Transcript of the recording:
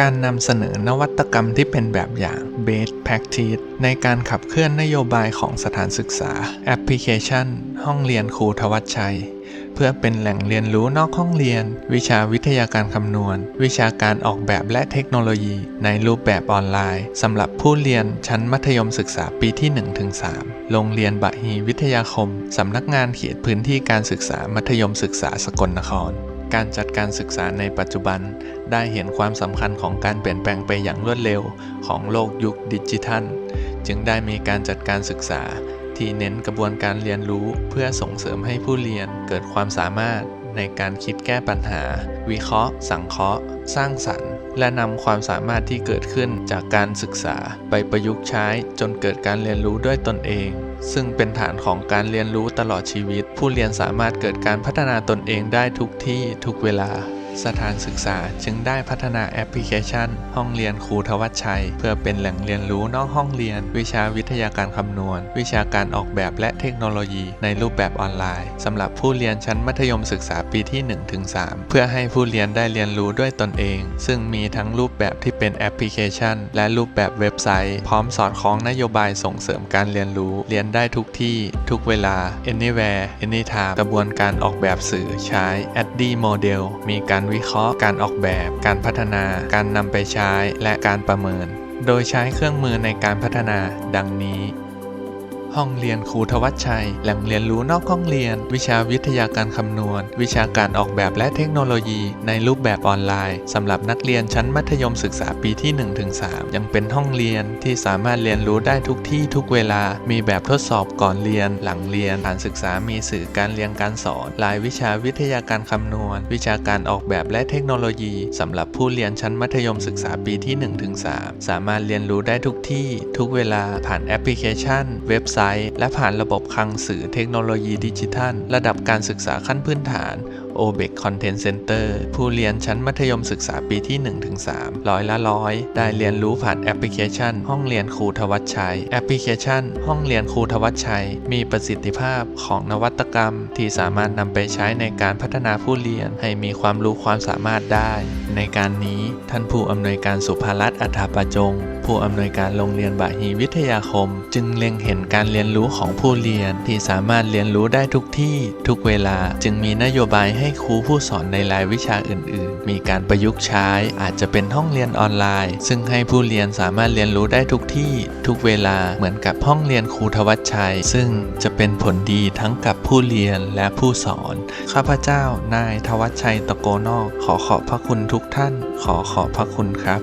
การนำเสนอนวัตกรรมที่เป็นแบบอย่าง Best Practice ในการขับเคลื่อนนโยบายของสถานศึกษา แอปพลิเคชัน ห้องเรียนครูทวัชชัย เพื่อเป็นแหล่งเรียนรู้นอกห้องเรียน วิชาวิทยาการคำนวณ วิชาการออกแบบและเทคโนโลยี ในรูปแบบออนไลน์สำหรับผู้เรียนชั้นมัธยมศึกษาปีที่ 1-3 โรงเรียนบะฮีวิทยาคมสำนักงานเขตพื้นที่การศึกษามัธยมศึกษาสกลนคร การจัดการศึกษาในปัจจุบัน ได้เห็นความสำคัญของการเปลี่ยนแปลงไปอย่างรวดเร็วของโลกยุคดิจิทัล จึงได้มีการจัดการศึกษา ที่เน้นกระบวนการเรียนรู้เพื่อส่งเสริมให้ผู้เรียนเกิดความสามารถในการคิดแก้ปัญหา วิเคราะห์ สังเคราะห์ สร้างสรรค์ และนำความสามารถที่เกิดขึ้นจากการศึกษาไปประยุกต์ใช้จนเกิดการเรียนรู้ด้วยตนเอง ซึ่งเป็นฐานของการเรียนรู้ตลอดชีวิต ผู้เรียนสามารถเกิดการพัฒนาตนเองได้ทุกที่ทุกเวลา สถานศึกษาจึงได้พัฒนาแอปพลิเคชัน ห้องเรียนครูทวัชชัย เพื่อเป็นแหล่งเรียนรู้นอกห้องเรียน วิชาวิทยาการคำนวณ วิชาการออกแบบและเทคโนโลยีในรูปแบบออนไลน์สำหรับผู้เรียนชั้นมัธยมศึกษาปีที่ 1-3 เพื่อให้ผู้เรียนได้เรียนรู้ด้วยตนเอง ซึ่งมีทั้งรูปแบบที่เป็นแอปพลิเคชัน และรูปแบบเว็บไซต์ พร้อมสอดคล้องนโยบายส่งเสริมการเรียนรู้ เรียนได้ทุกที่ ทุกเวลา anywhere anytime กระบวนการออกแบบสื่อใช้ addie Model มีการวิเคราะห์ การออกแบบ การพัฒนา การนำไปใช้ และการประเมิน โดยใช้เครื่องมือในการพัฒนา ดังนี้ ห้องเรียนครูทวัชชัย แหล่งเรียนรู้นอกห้องเรียน วิชาวิทยาการคำนวณ วิชาการออกแบบและเทคโนโลยีในรูปแบบออนไลน์สำหรับนักเรียนชั้นมัธยมศึกษาปีที่ 1-3 ยังเป็นห้องเรียนที่สามารถเรียนรู้ได้ทุกที่ทุกเวลา มีแบบทดสอบก่อนเรียน หลังเรียน การศึกษามีสื่อการเรียนการสอนรายวิชาวิทยาการคำนวณ วิชาการออกแบบและเทคโนโลยีสำหรับผู้เรียนชั้นมัธยมศึกษาปีที่ 1-3 สามารถเรียนรู้ได้ทุกที่ ทุกเวลาผ่านแอปพลิเคชัน เว็บไซต์ และผ่านระบบคลังสื่อเทคโนโลยีดิจิทัล ระดับการศึกษาขั้นพื้นฐาน o b e c Content Center ผู้เรียนชั้นมัธยมศึกษาปีที่ 1-3 ร้อยละร้อย ได้เรียนรู้ผ่านแอปพลิเคชัน ห้องเรียนครูทวัชชัย แอปพลิเคชัน ห้องเรียนครูทวัชชัย มีประสิทธิภาพของนวัตกรรม ที่สามารถนำไปใช้ในการพัฒนาผู้เรียนให้มีความรู้ความสามารถได้ ในการนี้ ท่านผู้อำนวยการสุภารัตน์อัฐาปจง ผู้อำนวยการโรงเรียนบะฮีวิทยาคม จึงเล็งเห็นการเรียนรู้ของผู้เรียนที่สามารถเรียนรู้ได้ทุกที่ ทุกเวลา จึงมีนโยบายให้ครูผู้สอนในรายวิชาอื่น ๆ มีการประยุกต์ใช้ อาจจะเป็นห้องเรียนออนไลน์ ซึ่งให้ผู้เรียนสามารถเรียนรู้ได้ทุกที่ ทุกเวลาเหมือนกับห้องเรียนครูทวัชชัย ซึ่งจะเป็นผลดีทั้งกับผู้เรียนและผู้สอน ข้าพเจ้านายทวัชชัยตะโกนอกขอขอบพระคุณทุกกท่านขอขอบพระคุณครับ